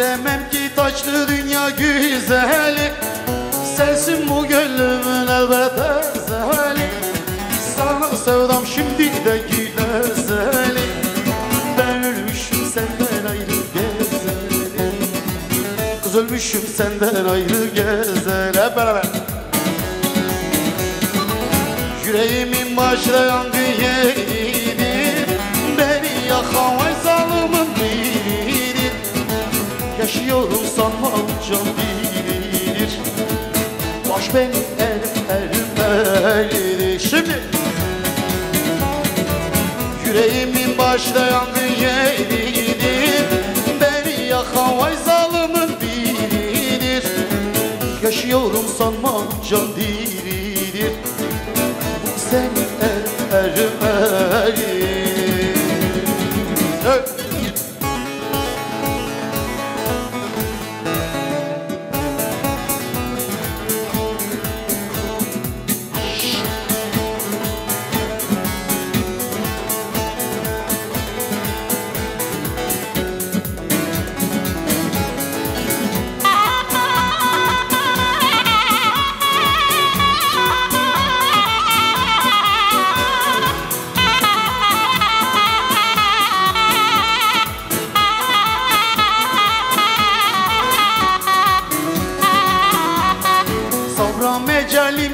İstemem ki taşlı dünya güzeli Sensin bu gönlümün elbet ezeli Sana sevdam şimdi de güzeli Ben ölmüşüm senden ayrı gezeli. Kız ölmüşüm senden ayrı gezeli Hep beraber. Yüreğimin başlayan diye Yaşıyorum sanma can bilir. Baş benim elim elim Şimdi Yüreğimin başta yangın yeridir Beni yakan vay zalimin biridir. Yaşıyorum sanma can diridir. Bu senin elim elim elim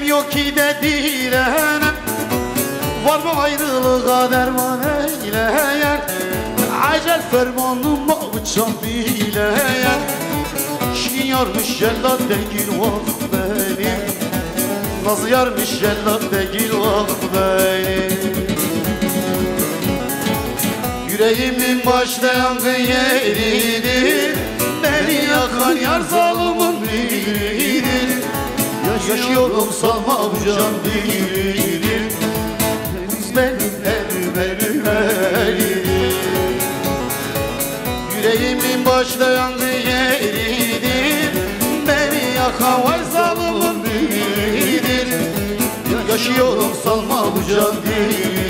yok ki de direnem Var mı ayrılığa derman eyleyen? Acel fermanıma uçan bileyen Şirin yarmış cellat değil vah benim. Nazlı yarmış cellat değil vah benim. Yüreğimin başta yangın yeridir Beni yakan yar biridir Yaşıyorum sanma bu can değilim. Henüz benim elim elim Yüreğimin başta yangın yeridir. Beni yakan vay zalimin biridir. Yaşıyorum sanma bu can değilim